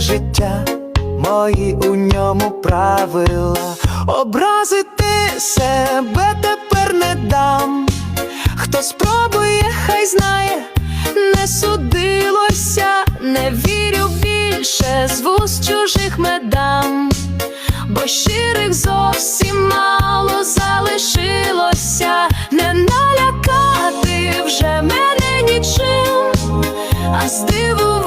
життя, мої у ньому правила. Образити себе тепер не дам. Хто спробує, хай знає, не судилося, не вірю більше з вуст чужих медам, бо щирих зовсім мало залишилося, не налякати вже мене нічим, а з